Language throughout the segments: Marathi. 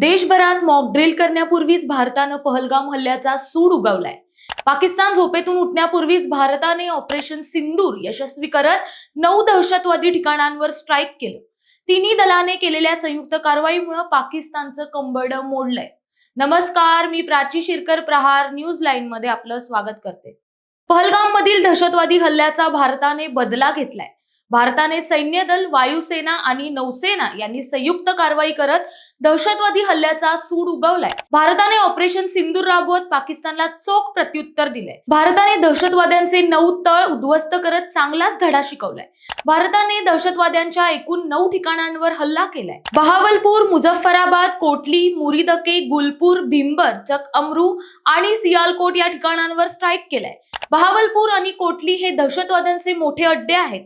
देशभरात मॉक ड्रिल करण्यापूर्वीच भारतानं पहलगाम हल्ल्याचा सूड उगवलाय. पाकिस्तान झोपेतून उठण्यापूर्वीच भारताने ऑपरेशन सिंदूर यशस्वी करत नऊ दहशतवादी ठिकाणांवर स्ट्राईक केलं. तिन्ही दलाने केलेल्या संयुक्त कारवाईमुळे पाकिस्तानचं कंबड मोडलंय. नमस्कार मी प्राची शिरकर प्रहार न्यूज लाईन मध्ये आपलं स्वागत करते. पहलगाम मधील दहशतवादी हल्ल्याचा भारताने बदला घेतलाय. भारताने सैन्य दल वायुसेना आणि नौसेना यांनी संयुक्त कारवाई करत दहशतवादी हल्ल्याचा सूड उगवलाय. भारताने ऑपरेशन सिंदूर राबवत पाकिस्तानला चोख प्रत्युत्तर दिलंय. भारताने दहशतवाद्यांचे नऊ तळ उद्ध्वस्त करत चांगलाच धडा शिकवलाय. भारताने दहशतवाद्यांच्या एकूण नऊ ठिकाणांवर हल्ला केलाय. बहावलपूर मुझफ्फराबाद कोटली मुरीदके गुलपूर भिंबर चक अमरू आणि सियालकोट या ठिकाणांवर स्ट्राईक केलाय. बहावलपूर आणि कोटली हे दहशतवाद्यांचे मोठे अड्डे आहेत.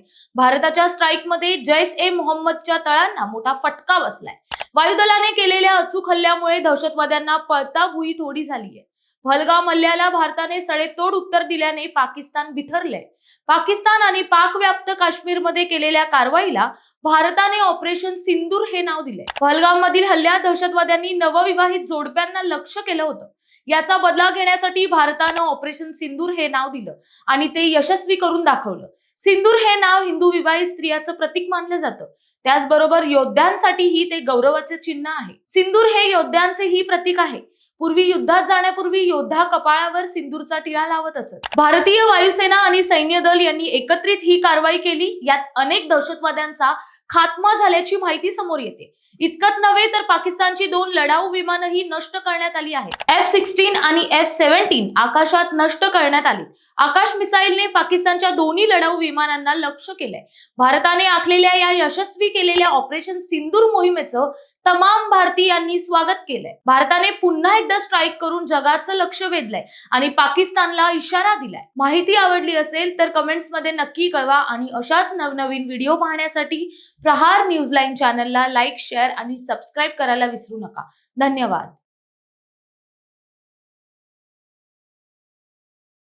भारताच्या स्ट्राईकमध्ये जैश ए मोहम्मदच्या तळांना मोठा फटका बसलाय. वायुदलाने केलेल्या अचूक हल्ल्यामुळे दहशतवाद्यांना पळता भुई थोडी आहे पहलगाम मल्ल्याला भारताने सडेतोड उत्तर दिल्याने पाकिस्तान बिथरलंय पाकिस्तान आणि पाकव्याप्त काश्मीरमध्ये केलेल्या कारवाईला भारताने ऑपरेशन सिंदूर हे नाव दिले. पहलगाम मधील हल्ल्यात दहशतवाद्यांनी नवविवाहित जोडप्यांना लक्ष केलं होतं. याचा बदला घेण्यासाठी भारतानं ऑपरेशन सिंदूर हे नाव दिलं आणि ते यशस्वी करून दाखवलं. सिंदूर हे नाव हिंदू विवाहित स्त्रियाचं प्रतीक मानलं जातं. त्याचबरोबर योद्ध्यांसाठीही ते गौरवाचे चिन्ह आहे. सिंदूर हे योद्ध्यांचेही प्रतीक आहे. पूर्वी युद्धात जाण्यापूर्वी योद्धा कपाळावर सिंदूरचा टिळा लावत असत. भारतीय वायुसेना आणि सैन्य दल यांनी एकत्रित ही कारवाई केली. यात अनेक दहशतवाद्यांचा खात्मा झाल्याची माहिती समोर येते. इतकंच नव्हे तर पाकिस्तानची दोन लढाऊ विमानही नष्ट करण्यात आली आहेत. एफ सिक्स्टीन आणि एफ सेव्हन्टीन आकाशात नष्ट करण्यात आली. आकाश मिसाईलने पाकिस्तानच्या दोन्ही लढाऊ विमानांना लक्ष केलंय. भारताने आखलेल्या या यशस्वी केलेल्या ऑपरेशन सिंदूर मोहिमेचं तमाम भारतीयांनी स्वागत केलंय. भारताने पुन्हा एकदा स्ट्राईक करून जगाचं लक्ष वेधलंय आणि पाकिस्तानला इशारा दिलाय. माहिती आवडली असेल तर कमेंट्समध्ये नक्की कळवा आणि अशाच नवनवीन व्हिडिओ पाहण्यासाठी प्रहार न्यूज लाईन चॅनलला लाईक शेअर आणि सबस्क्राईब करायला विसरू नका. धन्यवाद.